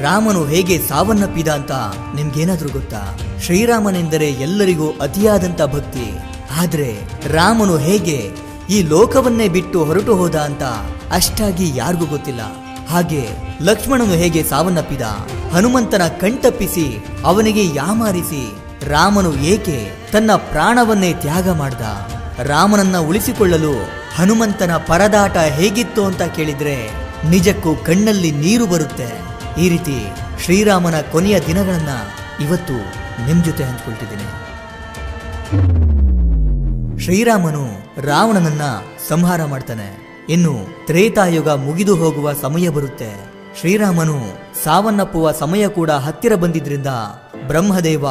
ರಾಮನು ಹೇಗೆ ಸಾವನ್ನಪ್ಪಿದ ಅಂತ ನಿಮ್ಗೇನಾದ್ರೂ ಗೊತ್ತಾ? ಶ್ರೀರಾಮನೆಂದರೆ ಎಲ್ಲರಿಗೂ ಅತಿಯಾದಂತ ಭಕ್ತಿ. ಆದ್ರೆ ರಾಮನು ಹೇಗೆ ಈ ಲೋಕವನ್ನೇ ಬಿಟ್ಟು ಹೊರಟು ಹೋದ ಅಂತ ಅಷ್ಟಾಗಿ ಯಾರಿಗೂ ಗೊತ್ತಿಲ್ಲ. ಹಾಗೆ ಲಕ್ಷ್ಮಣನು ಹೇಗೆ ಸಾವನ್ನಪ್ಪಿದ? ಹನುಮಂತನ ಕಣ್ತಪ್ಪಿಸಿ ಅವನಿಗೆ ಯಾಮಾರಿಸಿ, ರಾಮನು ಏಕೆ ತನ್ನ ಪ್ರಾಣವನ್ನೇ ತ್ಯಾಗ ಮಾಡ್ದ? ರಾಮನನ್ನ ಉಳಿಸಿಕೊಳ್ಳಲು ಹನುಮಂತನ ಪರದಾಟ ಹೇಗಿತ್ತು ಅಂತ ಕೇಳಿದ್ರೆ ನಿಜಕ್ಕೂ ಕಣ್ಣಲ್ಲಿ ನೀರು ಬರುತ್ತೆ. ಈ ರೀತಿ ಶ್ರೀರಾಮನ ಕೊನೆಯ ದಿನಗಳನ್ನ ಇವತ್ತು ನಿಮ್ ಜೊತೆ ಹಂಚಿಕೊಳ್ತಿದ್ದೇನೆ. ಶ್ರೀರಾಮನು ರಾವಣನನ್ನ ಸಂಹಾರ ಮಾಡ್ತಾನೆ. ಇನ್ನು ತ್ರೇತಾಯುಗ ಮುಗಿದು ಹೋಗುವ ಸಮಯ ಬರುತ್ತೆ. ಶ್ರೀರಾಮನು ಸಾವನ್ನಪ್ಪುವ ಸಮಯ ಕೂಡ ಹತ್ತಿರ ಬಂದಿದ್ರಿಂದ ಬ್ರಹ್ಮದೇವ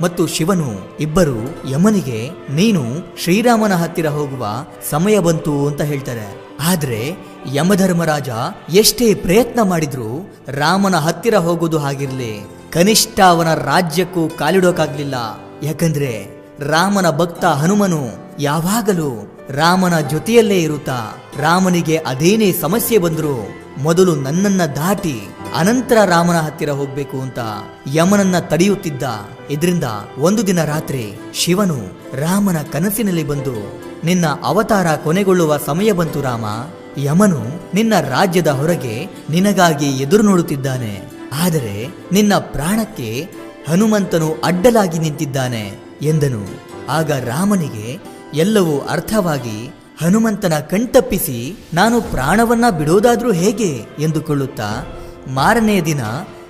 ಮತ್ತು ಶಿವನು ಇಬ್ಬರು ಯಮನಿಗೆ, ನೀನು ಶ್ರೀರಾಮನ ಹತ್ತಿರ ಹೋಗುವ ಸಮಯ ಬಂತು ಅಂತ ಹೇಳ್ತಾರೆ. ಆದ್ರೆ ಯಮಧರ್ಮರಾಜ ಎಷ್ಟೇ ಪ್ರಯತ್ನ ಮಾಡಿದ್ರು ರಾಮನ ಹತ್ತಿರ ಹೋಗೋದು ಆಗಿರಲಿ ಕನಿಷ್ಠ ಅವನ ರಾಜ್ಯಕ್ಕೂ ಕಾಲಿಡೋಕಾಗ್ಲಿಲ್ಲ. ಯಾಕಂದ್ರೆ ರಾಮನ ಭಕ್ತ ಹನುಮನು ಯಾವಾಗಲೂ ರಾಮನ ಜೊತೆಯಲ್ಲೇ ಇರುತ್ತಾ, ರಾಮನಿಗೆ ಅದೇನೇ ಸಮಸ್ಯೆ ಬಂದ್ರು ಮೊದಲು ನನ್ನನ್ನ ದಾಟಿ ಅನಂತರ ರಾಮನ ಹತ್ತಿರ ಹೋಗ್ಬೇಕು ಅಂತ ಯಮನನ್ನ ತಡೆಯುತ್ತಿದ್ದ. ಇದರಿಂದ ಒಂದು ದಿನ ರಾತ್ರಿ ಶಿವನು ರಾಮನ ಕನಸಿನಲ್ಲಿ ಬಂದು ನಿನ್ನ ಅವತಾರ ಕೊನೆಗೊಳ್ಳುವ ಸಮಯ ಬಂತು ರಾಮ. ಯಮನು ನಿನ್ನ ರಾಜ್ಯದ ಹೊರಗೆ ನಿನಗಾಗಿ ಎದುರು ನೋಡುತ್ತಿದ್ದಾನೆ. ಆದರೆ ನಿನ್ನ ಪ್ರಾಣಕ್ಕೆ ಹನುಮಂತನು ಅಡ್ಡಲಾಗಿ ನಿಂತಿದ್ದಾನೆ ಎಂದನು. ಆಗ ರಾಮನಿಗೆ ಎಲ್ಲವೂ ಅರ್ಥವಾಗಿ ಹನುಮಂತನ ಕಣ್ತಪ್ಪಿಸಿ ನಾನು ಪ್ರಾಣವನ್ನ ಬಿಡೋದಾದ್ರೂ ಹೇಗೆ ಎಂದುಕೊಳ್ಳುತ್ತಾ? ಮಾರನೆಯ ದಿನ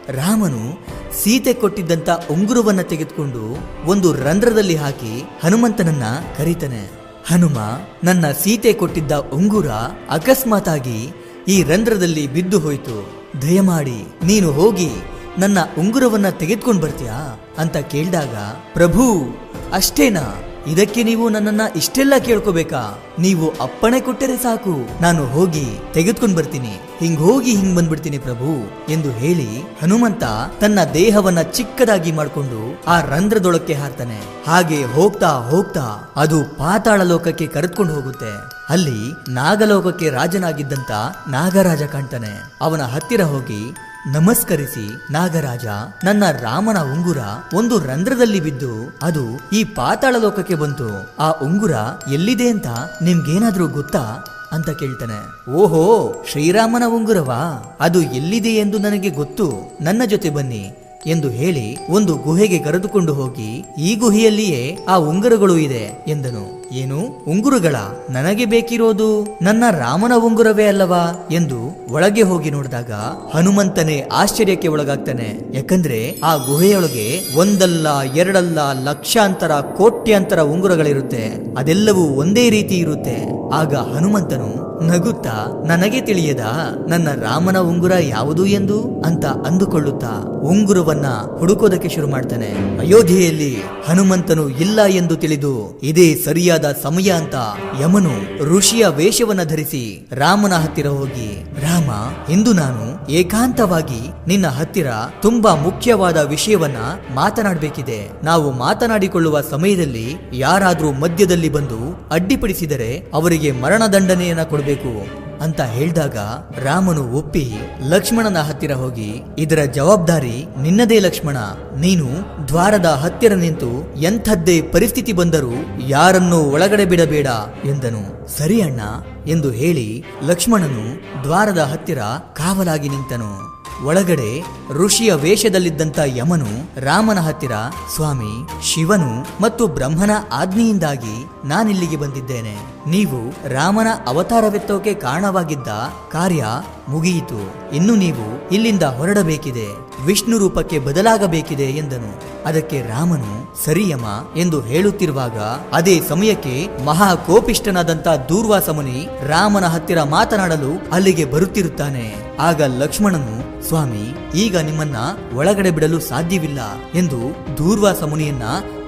ರಾಮನು ಸೀತೆ ಕೊಟ್ಟಿದ್ದಂತ ಉಂಗುರವನ್ನು ತೆಗೆದುಕೊಂಡು ಒಂದು ರಂಧ್ರದಲ್ಲಿ ಹಾಕಿ ಹನುಮಂತನನ್ನ ಕರೀತಾನೆ. ಹನುಮ ನನ್ನ ಸೀತೆ ಕೊಟ್ಟಿದ್ದ ಉಂಗುರ ಅಕಸ್ಮಾತಾಗಿ ಈ ರಂಧ್ರದಲ್ಲಿ ಬಿದ್ದು ಹೋಯ್ತು. ದಯಮಾಡಿ, ನೀನು ಹೋಗಿ ನನ್ನ ಉಂಗುರವನ್ನ ತೆಗೆದುಕೊಂಡು ಬರ್ತೀಯಾ? ಅಂತ ಕೇಳಿದಾಗ, ಪ್ರಭು, ಅಷ್ಟೇನಾ? ಇದಕ್ಕೆ ನೀವು ನನ್ನನ್ನ ಇಷ್ಟೆಲ್ಲ ಕೇಳ್ಕೋಬೇಕಾ? ನೀವು ಅಪ್ಪಣೆ ಕೊಟ್ಟರೆ ಸಾಕು. ನಾನು ಹೋಗಿ ತೆಗೆದುಕೊಂಡು ಬರ್ತೀನಿ. ಹಿಂಗ್ ಹೋಗಿ ಹಿಂಗ್ ಬಂದ್ಬಿಡ್ತೀನಿ ಪ್ರಭು ಎಂದು ಹೇಳಿ ಹನುಮಂತ ತನ್ನ ದೇಹವನ್ನ ಚಿಕ್ಕದಾಗಿ ಮಾಡಿಕೊಂಡು ಆ ರಂಧ್ರದೊಳಕ್ಕೆ ಹಾರ್ತಾನೆ. ಹಾಗೆ ಹೋಗ್ತಾ ಹೋಗ್ತಾ ಅದು ಪಾತಾಳ ಲೋಕಕ್ಕೆ ಕರೆದುಕೊಂಡು ಹೋಗುತ್ತೆ. ಅಲ್ಲಿ ನಾಗಲೋಕಕ್ಕೆ ರಾಜನಾಗಿದ್ದಂತ ನಾಗರಾಜ ಕಾಣ್ತಾನೆ. ಅವನ ಹತ್ತಿರ ಹೋಗಿ ನಮಸ್ಕರಿಸಿ, ನಾಗರಾಜ, ನನ್ನ ರಾಮನ ಉಂಗುರ ಒಂದು ರಂಧ್ರದಲ್ಲಿ ಬಿದ್ದು, ಅದು ಈ ಪಾತಾಳ ಲೋಕಕ್ಕೆ ಬಂತು. ಆ ಉಂಗುರ ಎಲ್ಲಿದೆ ಅಂತ ನಿಮ್ಗೇನಾದ್ರೂ ಗೊತ್ತಾ? ಅಂತ ಕೇಳ್ತಾನೆ. ಓಹೋ, ಶ್ರೀರಾಮನ ಉಂಗುರವಾ? ಅದು ಎಲ್ಲಿದೆ ಎಂದು ನನಗೆ ಗೊತ್ತು. ನನ್ನ ಜೊತೆ ಬನ್ನಿ ಎಂದು ಹೇಳಿ ಒಂದು ಗುಹೆಗೆ ಕರೆದುಕೊಂಡು ಹೋಗಿ, ಈ ಗುಹೆಯಲ್ಲಿಯೇ ಆ ಉಂಗುರಗಳು ಇದೆ ಎಂದನು. ಏನು? ಉಂಗುರುಗಳ ನನಗೆ ಬೇಕಿರೋದು ನನ್ನ ರಾಮನ ಉಂಗುರವೇ ಅಲ್ಲವಾ? ಎಂದು ಒಳಗೆ ಹೋಗಿ ನೋಡಿದಾಗ ಹನುಮಂತನೇ ಆಶ್ಚರ್ಯಕ್ಕೆ ಒಳಗಾಗ್ತಾನೆ. ಯಾಕಂದ್ರೆ ಆ ಗುಹೆಯೊಳಗೆ ಒಂದಲ್ಲ, ಎರಡಲ್ಲ, ಲಕ್ಷಾಂತರ, ಕೋಟ್ಯಾಂತರ ಉಂಗುರಗಳಿರುತ್ತೆ. ಅದೆಲ್ಲವೂ ಒಂದೇ ರೀತಿ ಇರುತ್ತೆ. ಆಗ ಹನುಮಂತನು ನಗುತ್ತಾ, ನನಗೆ ತಿಳಿಯದ? ನನ್ನ ರಾಮನ ಉಂಗುರ ಯಾವುದು ಎಂದು ಅಂತ ಅಂದುಕೊಳ್ಳುತ್ತಾ ಉಂಗುರವನ್ನ ಹುಡುಕೋದಕ್ಕೆ ಶುರು ಮಾಡ್ತಾನೆ. ಅಯೋಧ್ಯೆಯಲ್ಲಿ ಹನುಮಂತನು ಇಲ್ಲ ಎಂದು ತಿಳಿದು ಇದೇ ಸರಿಯಾದ ಸಮಯ ಅಂತ ಯಮನು ಋಷಿಯ ವೇಷವನ್ನ ಧರಿಸಿ ರಾಮನ ಹತ್ತಿರ ಹೋಗಿ, ರಾಮ, ಇಂದು ನಾನು ಏಕಾಂತವಾಗಿ ನಿನ್ನ ಹತ್ತಿರ ತುಂಬಾ ಮುಖ್ಯವಾದ ವಿಷಯವನ್ನ ಮಾತನಾಡಬೇಕಿದೆ. ನಾವು ಮಾತನಾಡಿಕೊಳ್ಳುವ ಸಮಯದಲ್ಲಿ ಯಾರಾದ್ರೂ ಮಧ್ಯದಲ್ಲಿ ಬಂದು ಅಡ್ಡಿಪಡಿಸಿದರೆ ಅವರಿಗೆ ಮರಣದಂಡನೆಯನ್ನ ಕೊಡಬೇಕು. ಅಂತ ಹೇಳಿದಾಗ ರಾಮನು ಒಪ್ಪಿ ಲಕ್ಷ್ಮಣನ ಹತ್ತಿರ ಹೋಗಿ, ಇದರ ಜವಾಬ್ದಾರಿ ನಿನ್ನದೇ ಲಕ್ಷ್ಮಣ. ನೀನು ದ್ವಾರದ ಹತ್ತಿರ ನಿಂತು ಎಂಥದ್ದೇ ಪರಿಸ್ಥಿತಿ ಬಂದರೂ ಯಾರನ್ನೂ ಒಳಗಡೆ ಬಿಡಬೇಡ ಎಂದನು. ಸರಿ ಅಣ್ಣ ಎಂದು ಹೇಳಿ ಲಕ್ಷ್ಮಣನು ದ್ವಾರದ ಹತ್ತಿರ ಕಾವಲಾಗಿ ನಿಂತನು. ಒಳಗಡೆ ಋಷಿಯ ವೇಷದಲ್ಲಿದ್ದಂತ ಯಮನು ರಾಮನ ಹತ್ತಿರ, ಸ್ವಾಮಿ, ಶಿವನು ಮತ್ತು ಬ್ರಹ್ಮನ ಆಜ್ಞೆಯಿಂದಾಗಿ ನಾನಿಲ್ಲಿಗೆ ಬಂದಿದ್ದೇನೆ. ನೀವು ರಾಮನ ಅವತಾರವೆತ್ತೋಕೆ ಕಾರಣವಾಗಿದ್ದ ಕಾರ್ಯ ಮುಗಿಯಿತು. ಇನ್ನು ನೀವು ಇಲ್ಲಿಂದ ಹೊರಡಬೇಕಿದೆ. ವಿಷ್ಣು ರೂಪಕ್ಕೆ ಬದಲಾಗಬೇಕಿದೆ ಎಂದನು. ಅದಕ್ಕೆ ರಾಮನು ಸರಿಯಮ ಎಂದು ಹೇಳುತ್ತಿರುವಾಗ ಅದೇ ಸಮಯಕ್ಕೆ ಮಹಾ ದೂರ್ವಾಸಮುನಿ ದೂರ್ವಾಸ ಮುನಿ ರಾಮನ ಹತ್ತಿರ ಮಾತನಾಡಲು ಅಲ್ಲಿಗೆ ಬರುತ್ತಿರುತ್ತಾನೆ. ಆಗ ಲಕ್ಷ್ಮಣನು ಸ್ವಾಮಿ ಈಗ ನಿಮ್ಮನ್ನ ಒಳಗಡೆ ಬಿಡಲು ಸಾಧ್ಯವಿಲ್ಲ ಎಂದು ದೂರ್ವಾಸ ಮುನಿಯನ್ನ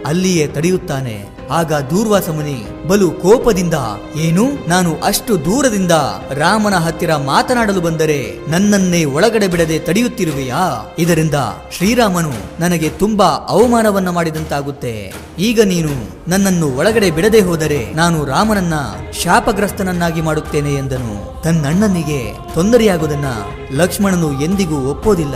ಅಲ್ಲಿಯೇ ತಡೆಯುತ್ತಾನೆ. ಆಗ ದೂರ್ವಾಸ ಮುನಿ, ಬಲು ಕೋಪದಿಂದ, ಏನು? ನಾನು ಅಷ್ಟು ದೂರದಿಂದ ರಾಮನ ಹತ್ತಿರ ಮಾತನಾಡಲು ಬಂದರೆ ನನ್ನನ್ನೇ ಒಳಗಡೆ ಬಿಡದೆ ತಡೆಯುತ್ತಿರುವೆಯಾ? ಇದರಿಂದ ಶ್ರೀರಾಮನು ನನಗೆ ತುಂಬಾ ಅವಮಾನವನ್ನ ಮಾಡಿದಂತಾಗುತ್ತೆ. ಈಗ ನೀನು ನನ್ನನ್ನು ಒಳಗಡೆ ಬಿಡದೆ ಹೋದರೆ ನಾನು ರಾಮನನ್ನ ಶಾಪಗ್ರಸ್ತನನ್ನಾಗಿ ಮಾಡುತ್ತೇನೆ ಎಂದನು. ತನ್ನಣ್ಣನಿಗೆ ತೊಂದರೆಯಾಗುವುದನ್ನ ಲಕ್ಷ್ಮಣನು ಎಂದಿಗೂ ಒಪ್ಪೋದಿಲ್ಲ.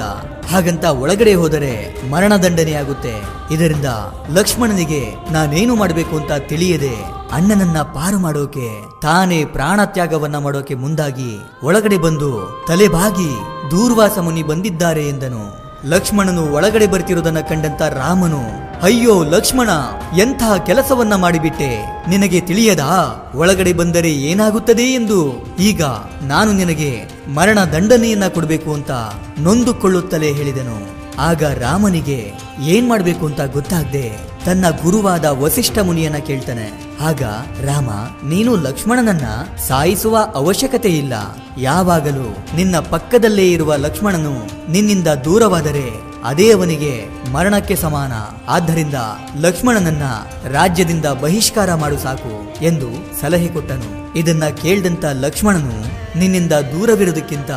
ಹಾಗಂತ ಒಳಗಡೆ ಹೋದರೆ ಮರಣದಂಡನೆಯಾಗುತ್ತೆ. ಇದರಿಂದ ಲಕ್ಷ್ಮಣನಿಗೆ ನಾನೇನು ಮಾಡಬೇಕು ಅಂತ ತಿಳಿಯದೆ ಅಣ್ಣನನ್ನ ಪಾರು ಮಾಡೋಕೆ, ತಾನೇ ಪ್ರಾಣ ತ್ಯಾಗವನ್ನ ಮಾಡೋಕೆ ಮುಂದಾಗಿ ಒಳಗಡೆ ಬಂದು ತಲೆಬಾಗಿ ದೂರ್ವಾಸ ಮುನಿ ಬಂದಿದ್ದಾರೆ ಎಂದನು. ಲಕ್ಷ್ಮಣನು ಒಳಗಡೆ ಬರ್ತಿರೋದನ್ನ ಕಂಡಂತ ರಾಮನು, ಅಯ್ಯೋ ಲಕ್ಷ್ಮಣ, ಎಂಥ ಕೆಲಸವನ್ನ ಮಾಡಿಬಿಟ್ಟೆ? ನಿನಗೆ ತಿಳಿಯದಾ? ಒಳಗಡೆ ಬಂದರೆ ಏನಾಗುತ್ತದೆ ಎಂದು? ಈಗ ನಾನು ನಿನಗೆ ಮರಣ ದಂಡನೆಯನ್ನ ಕೊಡಬೇಕು ಅಂತ ನೊಂದುಕೊಳ್ಳುತ್ತಲೇ ಹೇಳಿದನು. ಆಗ ರಾಮನಿಗೆ ಏನ್ ಮಾಡ್ಬೇಕು ಅಂತ ಗೊತ್ತಾಗ್ದೆ ತನ್ನ ಗುರುವಾದ ವಸಿಷ್ಠ ಮುನಿಯನ್ನ ಕೇಳ್ತಾನೆ. ಆಗ ರಾಮ, ನೀನು ಲಕ್ಷ್ಮಣನನ್ನ ಸಾಯಿಸುವ ಅವಶ್ಯಕತೆ ಇಲ್ಲ. ಯಾವಾಗಲೂ ನಿನ್ನ ಪಕ್ಕದಲ್ಲೇ ಇರುವ ಲಕ್ಷ್ಮಣನು ನಿನ್ನಿಂದ ದೂರವಾದರೆ ಅದೇ ಅವನಿಗೆ ಮರಣಕ್ಕೆ ಸಮಾನ. ಆದ್ದರಿಂದ ಲಕ್ಷ್ಮಣನನ್ನ ರಾಜ್ಯದಿಂದ ಬಹಿಷ್ಕಾರ ಮಾಡು ಸಾಕು ಎಂದು ಸಲಹೆ ಕೊಟ್ಟನು. ಇದನ್ನ ಕೇಳ್ದಂತ ಲಕ್ಷ್ಮಣನು ನಿನ್ನಿಂದ ದೂರವಿರುವುದಕ್ಕಿಂತ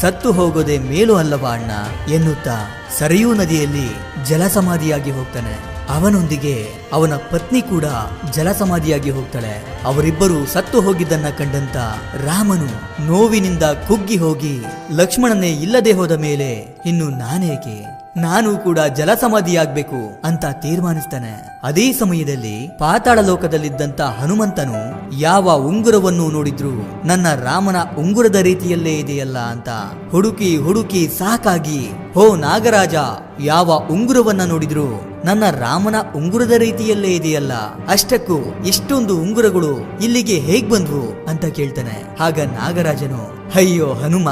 ಸತ್ತು ಹೋಗೋದೇ ಮೇಲು ಅಲ್ಲವಾ ಅಣ್ಣ? ಎನ್ನುತ್ತಾ ಸರಿಯೂ ನದಿಯಲ್ಲಿ ಜಲಸಮಾಧಿಯಾಗಿ ಹೋಗ್ತಾನೆ. ಅವನೊಂದಿಗೆ ಅವನ ಪತ್ನಿ ಕೂಡ ಜಲಸಮಾಧಿಯಾಗಿ ಹೋಗ್ತಾಳೆ. ಅವರಿಬ್ಬರು ಸತ್ತು ಹೋಗಿದ್ದನ್ನ ಕಂಡಂತ ರಾಮನು ನೋವಿನಿಂದ ಕುಗ್ಗಿ ಹೋಗಿ ಲಕ್ಷ್ಮಣನೇ ಇಲ್ಲದೆ ಹೋದ ಮೇಲೆ ಇನ್ನು ನಾನೇಕೆ? ನಾನು ಕೂಡ ಜಲಸಮಾಧಿಯಾಗ್ಬೇಕು ಅಂತ ತೀರ್ಮಾನಿಸ್ತಾನೆ. ಅದೇ ಸಮಯದಲ್ಲಿ ಪಾತಾಳ ಲೋಕದಲ್ಲಿದ್ದಂತ ಹನುಮಂತನು ಯಾವ ಉಂಗುರವನ್ನು ನೋಡಿದ್ರು ನನ್ನ ರಾಮನ ಉಂಗುರದ ರೀತಿಯಲ್ಲೇ ಇದೆಯಲ್ಲ ಅಂತ ಹುಡುಕಿ ಹುಡುಕಿ ಸಾಕಾಗಿ ಹೋ ನಾಗರಾಜ, ಯಾವ ಉಂಗುರವನ್ನ ನೋಡಿದ್ರು? ನನ್ನ ರಾಮನ ಉಂಗುರದ ರೀತಿಯಲ್ಲೇ ಇದೆಯಲ್ಲ. ಅಷ್ಟಕ್ಕೂ ಇಷ್ಟೊಂದು ಉಂಗುರಗಳು ಇಲ್ಲಿಗೆ ಹೇಗ್ ಬಂದ್ವು ಅಂತ ಕೇಳ್ತಾನೆ. ಆಗ ನಾಗರಾಜನು, ಅಯ್ಯೋ ಹನುಮ,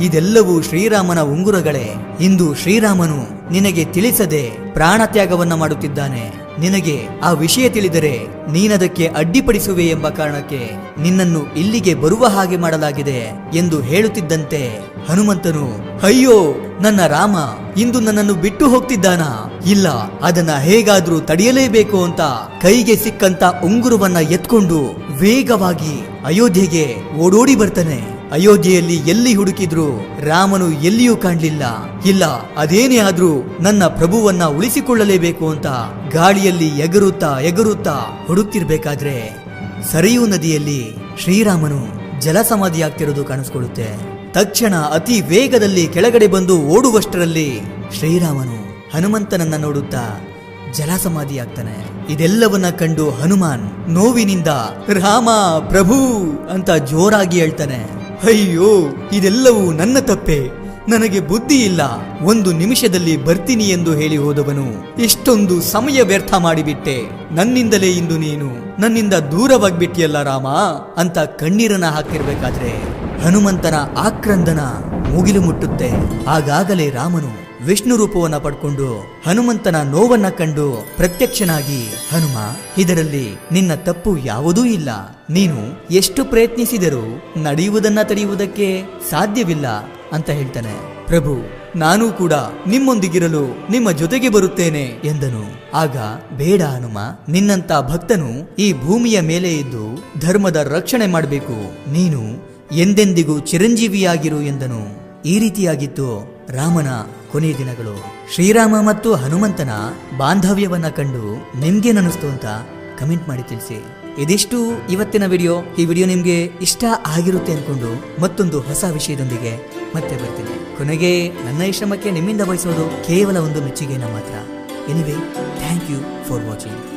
ಇದೆಲ್ಲವೂ ಶ್ರೀರಾಮನ ಉಂಗುರಗಳೇ. ಇಂದು ಶ್ರೀರಾಮನು ನಿನಗೆ ತಿಳಿಸದೆ ಪ್ರಾಣತ್ಯಾಗವನ್ನ ಮಾಡುತ್ತಿದ್ದಾನೆ. ನಿನಗೆ ಆ ವಿಷಯ ತಿಳಿದರೆ ನೀನದಕ್ಕೆ ಅಡ್ಡಿಪಡಿಸುವೆ ಎಂಬ ಕಾರಣಕ್ಕೆ ನಿನ್ನನ್ನು ಇಲ್ಲಿಗೆ ಬರುವ ಹಾಗೆ ಮಾಡಲಾಗಿದೆ ಎಂದು ಹೇಳುತ್ತಿದ್ದಂತೆ ಹನುಮಂತನು, ಅಯ್ಯೋ, ನನ್ನ ರಾಮ, ಇಂದು ನನ್ನನ್ನು ಬಿಟ್ಟು ಹೋಗ್ತಿದ್ದಾನಾ? ಇಲ್ಲ, ಅದನ್ನ ಹೇಗಾದ್ರೂ ತಡೆಯಲೇಬೇಕು ಅಂತ ಕೈಗೆ ಸಿಕ್ಕಂತ ಉಂಗುರವನ್ನ ಎತ್ಕೊಂಡು ವೇಗವಾಗಿ ಅಯೋಧ್ಯೆಗೆ ಓಡೋಡಿ ಬರ್ತಾನೆ. ಅಯೋಧ್ಯೆಯಲ್ಲಿ ಎಲ್ಲಿ ಹುಡುಕಿದ್ರು ರಾಮನು ಎಲ್ಲಿಯೂ ಕಾಣ್ಲಿಲ್ಲ. ಇಲ್ಲ, ಅದೇನೇ ಆದ್ರೂ ನನ್ನ ಪ್ರಭುವನ್ನ ಉಳಿಸಿಕೊಳ್ಳಲೇಬೇಕು ಅಂತ ಗಾಳಿಯಲ್ಲಿ ಎಗರುತ್ತಾ ಎಗರುತ್ತಾ ಹುಡುಕ್ತಿರ್ಬೇಕಾದ್ರೆ ಸರಿಯೂ ನದಿಯಲ್ಲಿ ಶ್ರೀರಾಮನು ಜಲಸಮಾಧಿಯಾಗ್ತಿರೋದು ಕಾಣಿಸ್ಕೊಳ್ಳುತ್ತೆ. ತಕ್ಷಣ ಅತಿ ವೇಗದಲ್ಲಿ ಕೆಳಗಡೆ ಬಂದು ಓಡುವಷ್ಟರಲ್ಲಿ ಶ್ರೀರಾಮನು ಹನುಮಂತನನ್ನ ನೋಡುತ್ತಾ ಜಲಸಮಾಧಿಯಾಗ್ತಾನೆ ಇದೆಲ್ಲವನ್ನ ಕಂಡು ಹನುಮಾನ್ ನೋವಿನಿಂದ, ರಾಮ, ಪ್ರಭು ಅಂತ ಜೋರಾಗಿ ಹೇಳ್ತಾನೆ. ಅಯ್ಯೋ, ಇದೆಲ್ಲವೂ ನನ್ನ ತಪ್ಪೆ. ನನಗೆ ಬುದ್ಧಿ ಇಲ್ಲ. ಒಂದು ನಿಮಿಷದಲ್ಲಿ ಬರ್ತೀನಿ ಎಂದು ಹೇಳಿ ಹೋದವನು ಇಷ್ಟೊಂದು ಸಮಯ ವ್ಯರ್ಥ ಮಾಡಿಬಿಟ್ಟೆ. ನನ್ನಿಂದಲೇ ಇಂದು ನೀನು, ನನ್ನಿಂದ ದೂರವಾಗ್ಬಿಟ್ಟಿಯಲ್ಲ ರಾಮ ಅಂತ ಕಣ್ಣೀರನ್ನ ಹಾಕಿರ್ಬೇಕಾದ್ರೆ ಹನುಮಂತನ ಆಕ್ರಂದನ ಮುಗಿಲು ಮುಟ್ಟುತ್ತೆ. ಆಗಾಗಲೇ ರಾಮನು ವಿಷ್ಣು ರೂಪವನ್ನ ಪಡ್ಕೊಂಡು ಹನುಮಂತನ ನೋವನ್ನ ಕಂಡು ಪ್ರತ್ಯಕ್ಷನಾಗಿ, ಹನುಮ, ಇದರಲ್ಲಿ ನಿನ್ನ ತಪ್ಪು ಯಾವುದೂ ಇಲ್ಲ. ನೀನು ಎಷ್ಟು ಪ್ರಯತ್ನಿಸಿದರೂ ನಡೆಯುವುದನ್ನ ತಡೆಯುವುದಕ್ಕೆ ಸಾಧ್ಯವಿಲ್ಲ, ಅಂತ ಹೇಳ್ತಾನೆ. ಪ್ರಭು, ನಾನು ಕೂಡ ನಿಮ್ಮೊಂದಿಗಿರಲು ನಿಮ್ಮ ಜೊತೆಗೆ ಬರುತ್ತೇನೆ, ಎಂದನು. ಆಗ, ಬೇಡ ಹನುಮ, ನಿನ್ನಂತ ಭಕ್ತನು ಈ ಭೂಮಿಯ ಮೇಲೆ ಇದ್ದು ಧರ್ಮದ ರಕ್ಷಣೆ ಮಾಡಬೇಕು. ನೀನು ಎಂದೆಂದಿಗೂ ಚಿರಂಜೀವಿಯಾಗಿರು, ಎಂದನು. ಈ ರೀತಿಯಾಗಿತ್ತು ರಾಮನ ಕೊನೆ ದಿನಗಳು. ಶ್ರೀರಾಮ ಮತ್ತು ಹನುಮಂತನ ಬಾಂಧವ್ಯವನ್ನ ಕಂಡು ನಿಮ್ಗೇನನ್ನಿಸ್ತು ಅಂತ ಕಮೆಂಟ್ ಮಾಡಿ ತಿಳಿಸಿ. ಇದಿಷ್ಟು ಇವತ್ತಿನ ವಿಡಿಯೋ. ಈ ವಿಡಿಯೋ ನಿಮ್ಗೆ ಇಷ್ಟ ಆಗಿರುತ್ತೆ ಅನ್ಕೊಂಡು ಮತ್ತೊಂದು ಹೊಸ ವಿಷಯದೊಂದಿಗೆ ಮತ್ತೆ ಬರ್ತೀನಿ. ಕೊನೆಗೆ ನನ್ನ ಈ ಶ್ರಮಕ್ಕೆ ನಿಮ್ಮಿಂದ ಬಯಸೋದು ಕೇವಲ ಒಂದು ಮೆಚ್ಚುಗೆನ ಮಾತ್ರ. Anyway thank you for watching